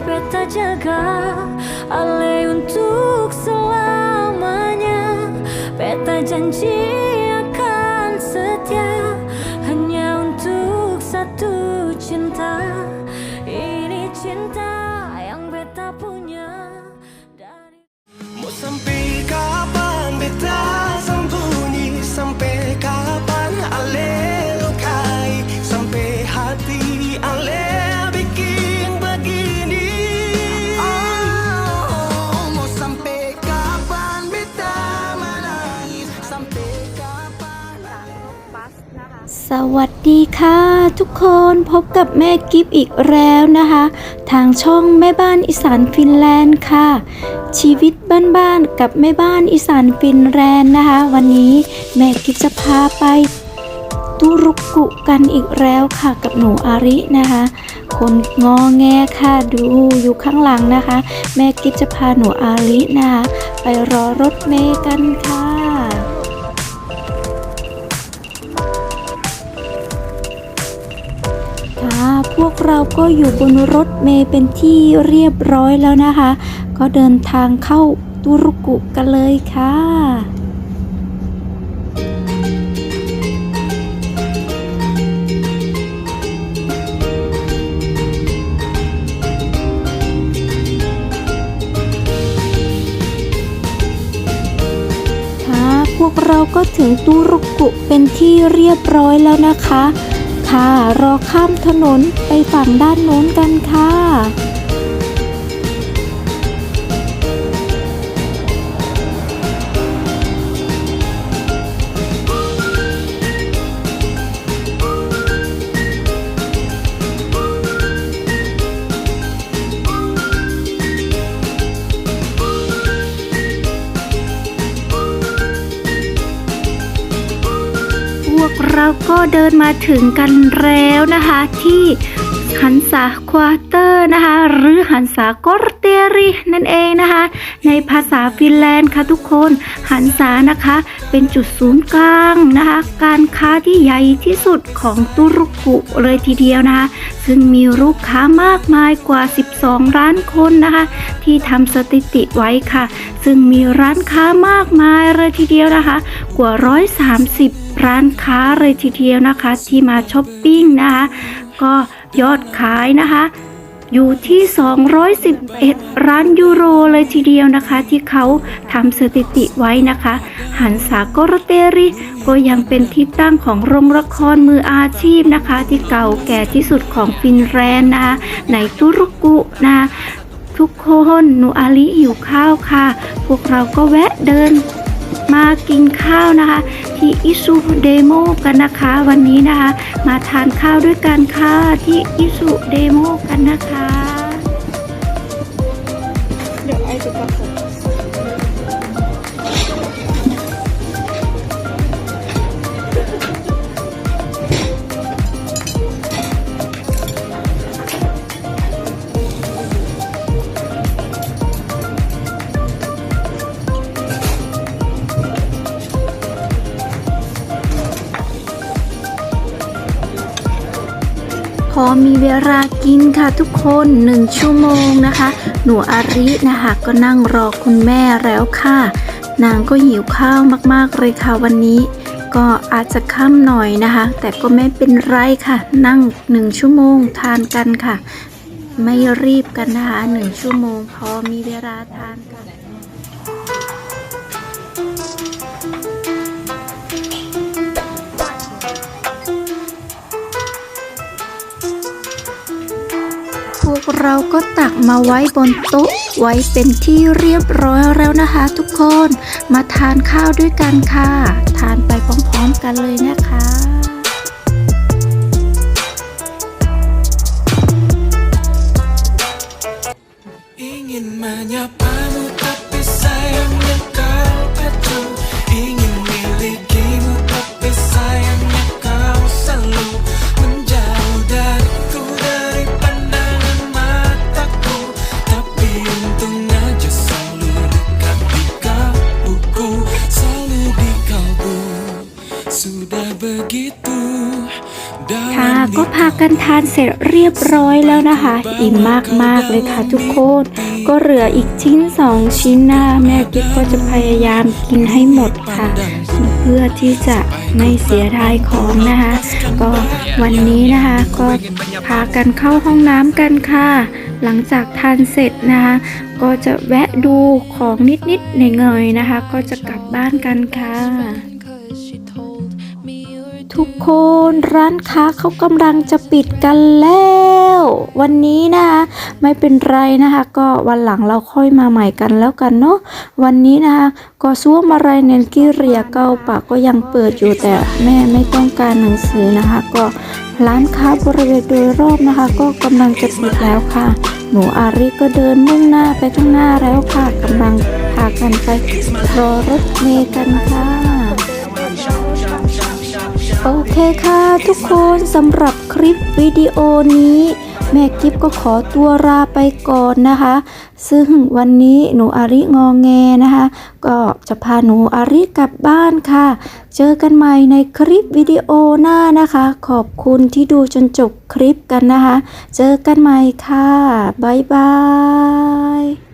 Beta jaga Ale untuk selamanya. Beta janji akan setia Hanya untuk satu cinta. Ini cinta สวัสดีค่ะ ทุกคนพบกับแม่กิฟอีกแล้วนะคะ ทางช่องแม่บ้านอีสานฟินแลนด์ค่ะ ชีวิตบ้านๆกับแม่บ้านอีสานฟินแลนด์นะคะ วันนี้แม่กิฟจะพาไปตุรุกุกันอีกแล้วค่ะกับหนูอารินะคะ คนงอแงค่ะดูอยู่ข้างหลังนะคะ แม่กิฟจะพาหนูอารินะคะ ไปรอรถเมย์กันค่ะ เราก็อยู่บนรถเมล์เป็นที่เรียบร้อยแล้วนะคะ ก็เดินทางเข้าตุรุกุกันเลยค่ะค่ะพวกเราก็ถึงตุรุกุเป็นที่เรียบร้อยแล้วนะคะ ค่ะ รอข้ามถนนไปฝั่งด้านโน้นกันค่ะ ก็เดินมาถึงกันแล้วนะคะที่ หันษาควอเตอร์นะคะ หรือหันษากอร์เตรีนั่นเองนะคะ ในภาษาฟินแลนด์ค่ะทุกคน หันษานะคะ เป็นจุดศูนย์กลางนะคะ การค้าที่ใหญ่ที่สุดของตุรกุเลยทีเดียวนะคะ ซึ่งมีลูกค้ามากมายกว่า 12 ล้านคนนะคะ ที่ทำสถิติไว้ค่ะ ซึ่งมีร้านค้ามากมายเลยทีเดียวนะคะ กว่า 130 ร้านค้าเลยทีเดียวนะคะ ที่มาช้อปปิ้งนะคะ ก็ ยอดขายนะคะ อยู่ที่ 211 ล้านยูโรเลยทีเดียวนะคะ ที่เขาทำสถิติไว้นะคะ หันสากรเตริ ก็ยังเป็นที่ตั้งของโรงละครมืออาชีพนะคะ ที่เก่าแก่ที่สุดของฟินแลนด์นะคะในตุรกุนะทุกคนหนูอาลิหิวข้าวค่ะ พวกเราก็แวะเดิน มากินข้าวนะคะ ที่อิสุเดโมกันนะคะ วันนี้นะคะ มาทานข้าวด้วยกันค่ะที่อิสุเดโมกันนะคะ เดี๋ยวไอจะกลับ อมีเวลากินค่ะทุกคนหนึ่งชั่วโมงนะคะ หนูอารินะคะก็นั่งรอคุณแม่แล้วค่ะ นางก็หิวข้าวมากๆเลยค่ะวันนี้ ก็อาจจะค่ำหน่อยนะคะ แต่ก็ไม่เป็นไรค่ะ นั่งหนึ่งชั่วโมงทานกันค่ะ ไม่รีบกันนะคะหนึ่งชั่วโมงพอมีเวลาทานกัน เราก็ตักมาไว้บนโต๊ะ ไว้เป็นที่เรียบร้อยแล้วนะคะ ทุกคน มาทานข้าวด้วยกันค่ะ ทานไปพร้อมๆกันเลยนะคะ ก็พากันทานเสร็จเรียบร้อยแล้วนะคะ อิ่มมากๆเลยค่ะทุกคนก็เหลืออีกชิ้นสองชิ้นนะแม่กิ๊กก็จะพยายามกินให้หมดค่ะ เพื่อที่จะไม่เสียดายของนะคะ ก็วันนี้นะคะก็พากันเข้าห้องน้ำกันค่ะ หลังจากทานเสร็จนะคะก็จะแวะดูของนิดๆหน่อยๆนะคะ ก็จะกลับบ้านกันค่ะ ทุกคนร้านค้าเขากำลังจะปิดกันแล้ว วันนี้นะคะไม่เป็นไรนะคะ ก็วันหลังเราค่อยมาใหม่กันแล้วกันเนาะวันนี้นะคะก็ซ่วมอะไรเนนกิเรียเก้าปากก็ยังเปิดอยู่แต่แม่ไม่ต้องการหนังสือนะคะ ก็ร้านค้าบริเวณโดยรอบนะคะ ก็กำลังจะปิดแล้วค่ะ หนูอาริก็เดินมุ่งหน้าไปข้างหน้าแล้วค่ะกำลังพากันไปรอรถเมล์กันค่ะ โอเคค่ะทุกคนสำหรับคลิปวิดีโอนี้ แม่กิฟก็ขอตัวลาไปก่อนนะคะ ซึ่งวันนี้หนูอาริงองแงนะคะ ก็จะพาหนูอาริกลับบ้านค่ะ เจอกันใหม่ในคลิปวิดีโอหน้านะคะ ขอบคุณที่ดูจนจบคลิปกันนะคะ เจอกันใหม่ค่ะบ๊ายบาย